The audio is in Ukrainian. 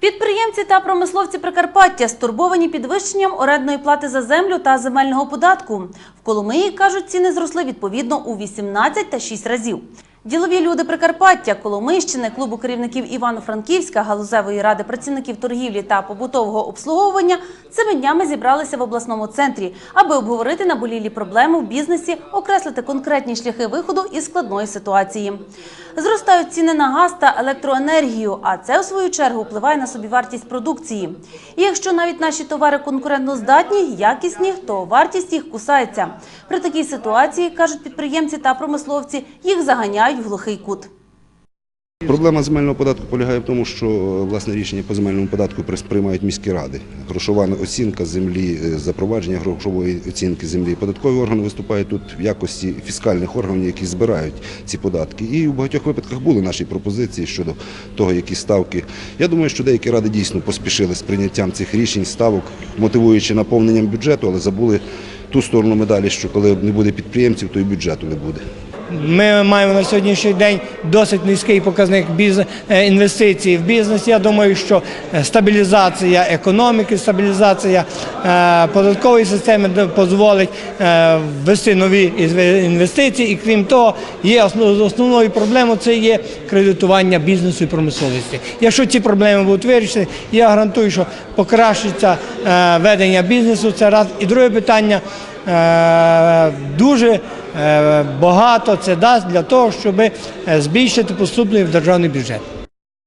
Підприємці та промисловці Прикарпаття стурбовані підвищенням орендної плати за землю та земельного податку. В Коломиї, кажуть, ціни зросли відповідно у 18 та 6 разів. Ділові люди Прикарпаття, Коломийщини, клубу керівників Івано-Франківська, галузевої ради працівників торгівлі та побутового обслуговування цими днями зібралися в обласному центрі, аби обговорити наболілі проблеми в бізнесі, окреслити конкретні шляхи виходу із складної ситуації. Зростають ціни на газ та електроенергію, а це у свою чергу впливає на собівартість продукції. І якщо навіть наші товари конкурентноздатні, якісні, то вартість їх кусається. При такій ситуації, кажуть підприємці та промисловці, їх заганяють в глухий кут. Проблема земельного податку полягає в тому, що е, власне рішення по земельному податку приймають міські ради. Грошова оцінка землі, е, запровадження грошової оцінки землі. Податкові органи виступають тут в якості фіскальних органів, які збирають ці податки. І в багатьох випадках були наші пропозиції щодо того, які ставки. Я думаю, що деякі ради дійсно поспішили з прийняттям цих рішень, ставок, мотивуючи наповненням бюджету, але забули ту сторону медалі, що коли не буде підприємців, то і бюджету не буде. Ми маємо на сьогоднішній день досить низький показник е, інвестицій в бізнес. Я думаю, що е, стабілізація економіки, стабілізація е, податкової системи дозволить ввести нові інвестиції. І крім того, є основ- основною проблемою це є кредитування бізнесу і промисловості. Якщо ці проблеми будуть вирішені, я гарантую, що покращиться ведення бізнесу. Це раз. І друге питання. Дуже багато це дасть для того, щоб е, збільшити поступлення в державний бюджет.